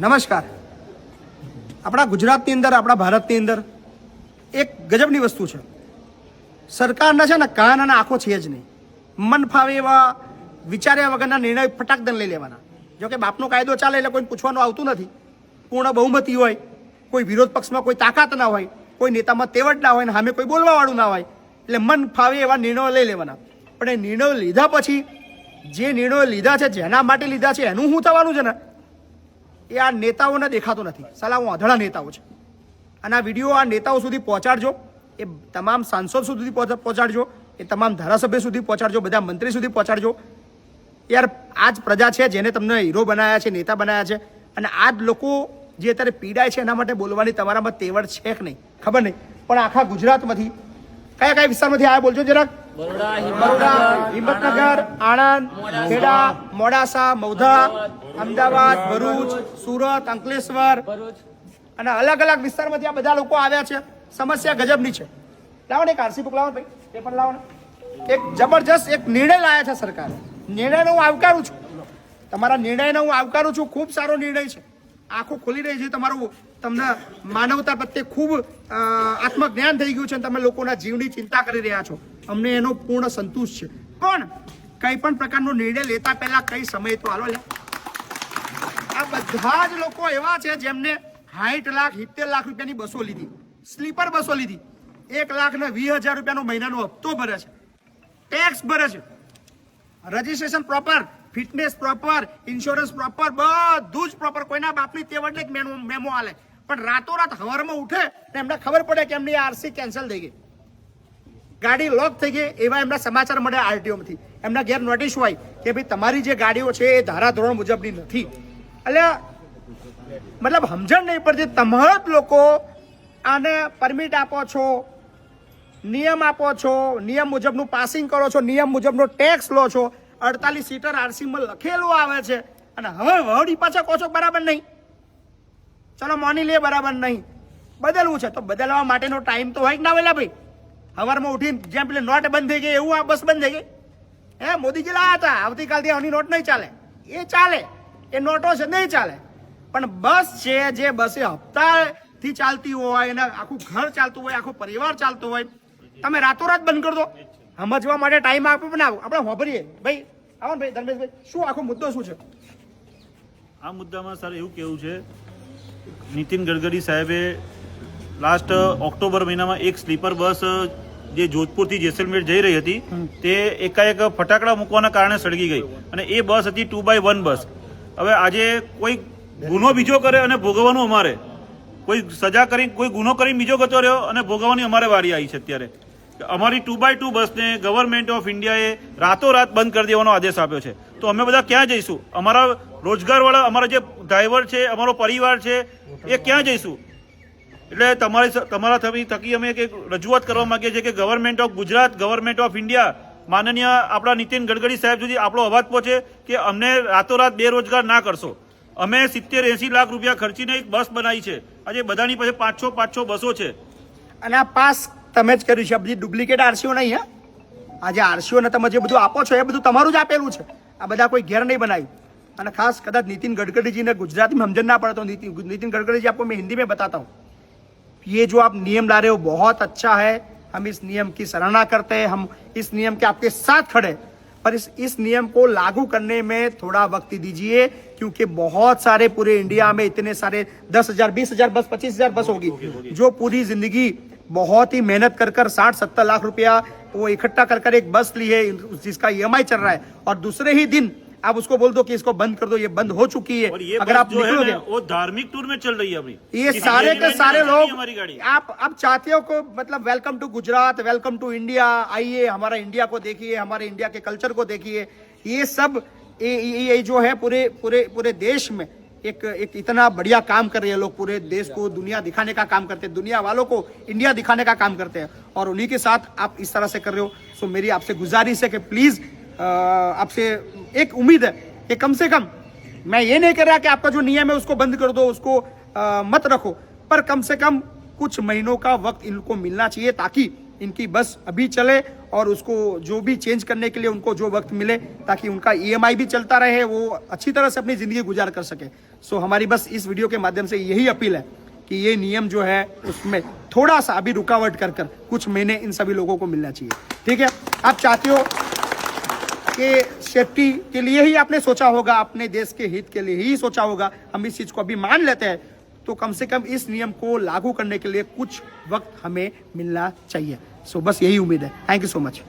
નમસ્કાર. આપણા ગુજરાતની અંદર, આપણા ભારતની અંદર એક ગજબની વસ્તુ છે. સરકારના છે ને કાન અને આંખો છે જ નહીં. મન ફાવે એવા વિચાર્યા વગરના નિર્ણય ફટાકદન લઈ લેવાના. જોકે બાપનો કાયદો ચાલે એટલે કોઈ પૂછવાનું આવતું નથી. પૂર્ણ બહુમતી હોય, કોઈ વિરોધ પક્ષમાં કોઈ તાકાત ના હોય, કોઈ નેતામાં તેવડ ના હોય ને સામે કોઈ બોલવાવાળું ના હોય, એટલે મન ફાવે એવા નિર્ણયો લઈ લેવાના. પણ એ નિર્ણયો લીધા પછી, જે નિર્ણયો લીધા છે, જેના માટે લીધા છે, એનું શું થવાનું છે ને? એ આ નેતાઓને દેખાતો નથી. સલાહ હું અધળા નેતાઓ છે. અને આ વીડિયો આ નેતાઓ સુધી પહોંચાડજો. એ તમામ સાંસદ સુધી પહોંચાડજો. એ તમામ ધારાસભ્ય સુધી પહોંચાડજો. બધા મંત્રી સુધી પહોંચાડજો. યાર આ જ પ્રજા છે જેને તમને હીરો બનાવ્યા છે, નેતા બનાવ્યા છે. અને આ જ લોકો જે અત્યારે પીડાય છે એના માટે બોલવાની તમારામાં તેવડ છે કે નહીં? ખબર નહીં. પણ આખા ગુજરાતમાંથી કયા કયા વિસ્તારમાંથી આ બોલજો જરાક. બરોડા હિંમતનગર આણંદ ખેડા મોડાસા મૌધા અમદાવાદ ભરૂચ સુરત અંકલેશ્વર અને અલગ અલગ વિસ્તારમાંથી આ બધા લોકો આવ્યા છે. સમસ્યા ગજબની છે. લાવો ને એક આરસી બુક લાવો ભાઈ. તે પણ લાવો ને. એક જબરજસ્ત એક નિર્ણય લાયા છે સરકારે. નિર્ણયનો હું આવકારું છું. તમારા નિર્ણયનો હું આવકારું છું. ખૂબ સારો નિર્ણય છે. આંખો ખોલી રહી છે તમારું. તમને માનવતા પ્રત્યે ખૂબ આત્મજ્ઞાન થઈ ગયું છે અને તમે લોકોના જીવની ચિંતા કરી રહ્યા છો. અમને એનો પૂર્ણ સંતુષ્ટ છે. પણ કઈ પણ પ્રકારનો નિર્ણય લેતા પહેલા કઈ સમય તો હાલો લે. આ બધા જ લોકો એવા છે જેમને સાઠ લાખ, સિત્તેર લાખ રૂપિયાની બસો લીધી. સ્લીપર બસો લીધી. એક લાખ ને વીસ હજાર રૂપિયાનો મહિનાનો હપ્તો ભરે છે. ટેક્સ ભરે છે. Registration proper fitness proper insurance proper બધું જ પ્રોપર કોઈના બાપની તેવડને જ મેમો મેમો આલે પણ રાતોરાત હવારમાં ઉઠે ને એમને ખબર પડે કે એમની આરસી કેન્સલ થઈ ગઈ. ગાડી લોક થઈ ગઈ, એવા એમના સમાચાર મળે આરટીઓમાંથી એમના ઘેર નોટિસ હોય કે ભાઈ તમારી જે ગાડીઓ છે એ ધારા ધોરણ મુજબની નથી. એટલે મતલબ સમજણ નહીં પડતી તમારા જ લોકો આને પરમિટ આપો છો, નિયમ આપો છો, નિયમ મુજબનું પાસિંગ કરો છો, નિયમ મુજબનો ટેક્સ લો છો, અડતાલીસ સીટર આરસીમાં લખેલું આવે છે. અને હવે વડી પાછા કહો છો બરાબર નહીં. ચલો માની લે બરાબર નહીં. બદલવું છે તો બદલવા માટેનો ટાઈમ તો હોય કે ના વેલા ભાઈ. સવારમાં ઉઠીને જેમ પેલી નોટ બંધ થઈ ગઈ એવું આ બસ બંધ થઈ ગઈ. હે, મોદીજી લાયા હતા. આવતીકાલથી આની નોટ નહીં ચાલે. એ ચાલે. એ નોટો છે, નહીં ચાલે. પણ બસ છે, જે બસે હપ્તાથી ચાલતી હોય, અને આખું ઘર ચાલતું હોય, આખો પરિવાર ચાલતો હોય, તમે રાતોરાત બંધ કરી દો. સમજવા માટે ટાઈમ આપો પણ આવો. આપણે હોભરીએ. ભાઈ, આવો ને ભાઈ, ધર્મેશભાઈ, શું આખો મુદ્દો શું છે? આ મુદ્દામાં સર એવું કેવું છે નીતિન ગડકરી સાહેબે લાસ્ટ ઓક્ટોબર મહિનામાં એક સ્લીપર બસ જે જોધપુરથી જેસલમેર જઈ રહી હતી તે એકાએક ફટાકડા મૂકવાના કારણે સળગી ગઈ. અને એ બસ હતી ટુ બાય વન બસ. હવે આજે કોઈ ગુનો બીજો કરે અને ભોગવવાનું અમારે. કોઈ સજા કરી કોઈ ગુનો કરીને બીજો ગતો રહ્યો અને ભોગવવાની અમારે વારી આવી છે અત્યારે. અમારી ટુ બાય ટુ બસને ગવર્મેન્ટ ઓફ ઇન્ડિયાએ રાતોરાત બંધ કરી દેવાનો આદેશ આપ્યો છે. તો અમે બધા ક્યાં જઈશું? અમારા રોજગારવાળા, અમારા જે ડ્રાઈવર છે, અમારો પરિવાર છે, એ ક્યાં જઈશું? એટલે તમારી તમારા થકી થકી અમે એક રજૂઆત કરવા માંગીએ છીએ કે government of Gujarat government of India માનનીય આપણા નીતિન ગડકરી સાહેબ સુધી આપણો અવાજ પહોંચે કે અમને રાતોરાત બેરોજગાર ના કરશો. અમે સિત્તેર એંસી લાખ રૂપિયા ખર્ચીને એક બસ બનાવી છે. આજે બધાની પાસે પાંચ છ પાંચ છ બસો છે. અને આ પાસ તમે જ કર્યું છે. બધી ડુપ્લિકેટ આરસીઓ નહીં, હા? આજે આરસીઓને તમે જે બધું આપો છો, એ બધું તમારું જ આપેલું છે. આ બધા કોઈ ઘેર નહીં બનાવ્યું અને ખાસ કદાચ નીતિન गडकरी जी ने गुजराती में समझन ना पड़ा तो नितिन नितिन गडकरी जी आपको मैं हिंदी में बताता हूँ ये जो आप नियम ला रहे हो बहुत अच्छा है हम इस नियम की सराहना करते हैं हम इस नियम के आपके साथ खड़े हैं। पर इस इस नियम को लागू करने में थोड़ा वक्त दीजिए क्योंकि बहुत सारे पूरे इंडिया में इतने सारे दस हजार बीस हजार बस पच्चीस हजार बस होगी जो पूरी जिंदगी बहुत ही मेहनत कर कर साठ सत्तर लाख रुपया वो इकट्ठा कर कर एक बस ली है जिसका ई चल रहा है। और दूसरे ही दिन आप उसको बोल दो कि इसको बंद कर दो ये बंद हो चुकी है। और ये अगर आप है निकलोगे ना, वो धार्मिक टूर में चल रही है अभी। ये सारे के सारे लोग आप अब चाहते हो को मतलब welcome to Gujarat welcome to India आइए हमारा इंडिया को देखिए हमारे इंडिया के कल्चर को देखिए। ये सब ये ये जो है पूरे पूरे पूरे देश में एक एक इतना बढ़िया काम कर रहे हैं लोग पूरे देश को दुनिया दिखाने का काम करते हैं दुनिया वालों को इंडिया दिखाने का काम करते हैं। और उन्हीं के साथ आप इस तरह से कर रहे हो। सो मेरी आपसे गुजारिश है कि प्लीज़ आपसे एक उम्मीद है कि कम से कम मैं ये नहीं कर रहा कि आपका जो नियम है उसको बंद कर दो उसको अ, मत रखो पर कम से कम कुछ महीनों का वक्त इनको मिलना चाहिए ताकि इनकी बस अभी चले और उसको जो भी चेंज करने के लिए उनको जो वक्त मिले ताकि उनका ईएमआई भी चलता रहे, वो अच्छी तरह से अपनी ज़िंदगी गुजार कर सके। सो हमारी बस इस वीडियो के माध्यम से यही अपील है कि ये नियम जो है, उसमें थोड़ा सा अभी रुकावट कर कर कुछ महीने इन सभी लोगों को मिलना चाहिए। ठीक है? आप चाहते हो कि सेफ्टी के लिए ही आपने सोचा होगा, अपने देश के हित के लिए ही सोचा होगा, हम इस चीज़ को अभी मान लेते हैं। तो कम से कम इस नियम को लागू करने के लिए कुछ वक्त हमें मिलना चाहिए। सो बस यही उम्मीद है। Thank you so much